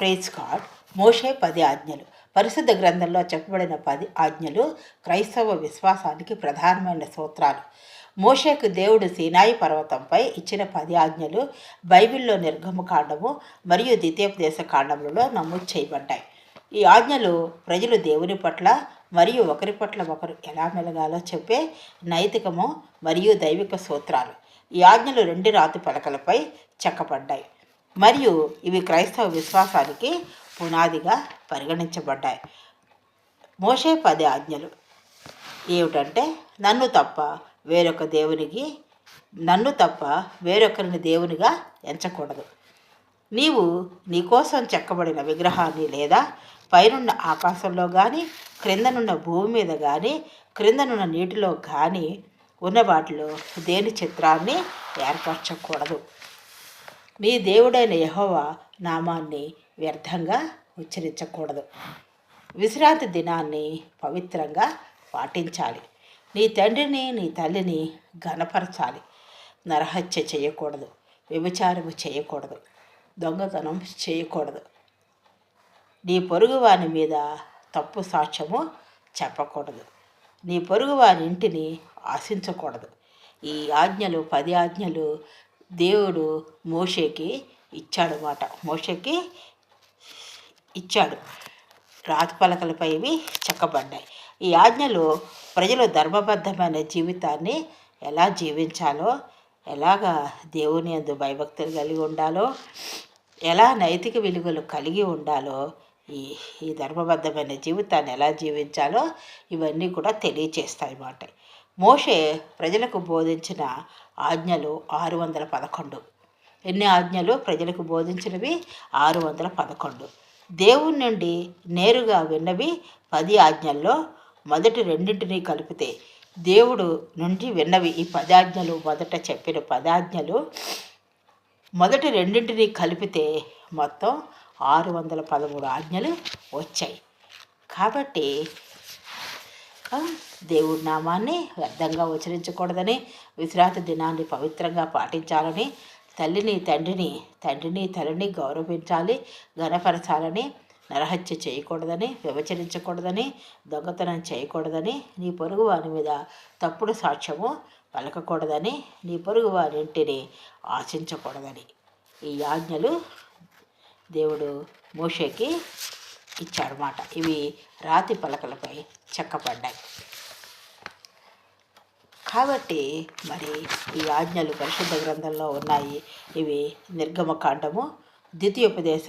Praise card మోషే పది ఆజ్ఞలు. పరిశుద్ధ గ్రంథంలో చెప్పబడిన పది ఆజ్ఞలు క్రైస్తవ విశ్వాసానికి ప్రధానమైన సూత్రాలు. మోషేకు దేవుడు సీనాయి పర్వతంపై ఇచ్చిన పది ఆజ్ఞలు బైబిల్లో నిర్గమకాండము మరియు ద్వితీయోపదేశ కాండములలో నమోదు చేయబడ్డాయి. ఈ ఆజ్ఞలు ప్రజలు దేవుని పట్ల మరియు ఒకరి పట్ల ఒకరు ఎలా మెలగాలో చెప్పే నైతికము మరియు దైవిక సూత్రాలు. ఈ ఆజ్ఞలు రెండు రాతి పలకలపై చెక్కబడ్డాయి. మరియు ఇవి క్రైస్తవ విశ్వాసానికి పునాదిగా పరిగణించబడ్డాయి. మోషే పది ఆజ్ఞలు ఏమిటంటే నన్ను తప్ప వేరొక దేవునికి నన్ను తప్ప వేరొకరిని దేవునిగా ఎంచకూడదు. నీవు నీకోసం చెక్కబడిన విగ్రహాన్ని లేదా పైనున్న ఆకాశంలో కానీ క్రిందనున్న భూమి మీద కానీ క్రిందనున్న నీటిలో కానీ ఉన్న వాటిలో దేని చిత్రాన్ని ఏర్పరచకూడదు. నీ దేవుడైన యహోవా నామాన్ని వ్యర్థంగా ఉచ్చరించకూడదు. విశ్రాంతి దినాన్ని పవిత్రంగా పాటించాలి. నీ తండ్రిని నీ తల్లిని ఘనపరచాలి. నరహత్య చేయకూడదు. వ్యభిచారము చేయకూడదు. దొంగతనం చేయకూడదు. నీ పొరుగువాని మీద తప్పు సాక్ష్యము చెప్పకూడదు. నీ పొరుగువాని ఇంటిని ఆశించకూడదు. ఈ ఆజ్ఞలు పది ఆజ్ఞలు దేవుడు మోషేకి ఇచ్చాడు మాట మోషేకి ఇచ్చాడు. రాతి పలకలపై ఇవి చెక్కబడ్డాయి. ఈ ఆజ్ఞలు ప్రజలు ధర్మబద్ధమైన జీవితాన్ని ఎలా జీవించాలో ఎలాగా దేవుని అందు భయభక్తులు కలిగి ఉండాలో ఎలా నైతిక విలువలు కలిగి ఉండాలో ఈ ఈ ధర్మబద్ధమైన జీవితాన్ని ఎలా జీవించాలో ఇవన్నీ కూడా తెలియచేస్తాయి అన్నమాట మోషే ప్రజలకు బోధించిన ఆజ్ఞలు ఆరు వందల పదకొండు ఎన్ని ఆజ్ఞలు? ప్రజలకు బోధించినవి ఆరు వందల పదకొండు దేవుని నుండి నేరుగా విన్నవి పది ఆజ్ఞల్లో మొదటి రెండింటిని కలిపితే దేవుడు నుండి విన్నవి ఈ పదాజ్ఞలు మొదట చెప్పిన పదాజ్ఞలు మొదటి రెండింటిని కలిపితే మొత్తం ఆరు వందల పదమూడు ఆజ్ఞలు వచ్చాయి. కాబట్టి దేవుడి నామాన్ని వ్యర్థంగా ఉచ్చరించకూడదని విశ్రాంతి దినాన్ని పవిత్రంగా పాటించాలని తల్లిని తండ్రిని తండ్రిని తల్లిని గౌరవించాలి ఘనపరచాలని నరహత్య చేయకూడదని వ్యవచరించకూడదని దొంగతనం చేయకూడదని నీ పొరుగు వాని మీద తప్పుడు సాక్ష్యము పలకకూడదని నీ పొరుగు వారింటిని ఆశించకూడదని. ఈ ఆజ్ఞలు దేవుడు మోషేకి ఇచ్చాడనమాట ఇవి రాతి పలకలపై చెక్కబడ్డాయి. కాబట్టి మరి ఈ ఆజ్ఞలు పరిశుద్ధ గ్రంథంలో ఉన్నాయి. ఇవి నిర్గమకాండము ద్వితీయోపదేశ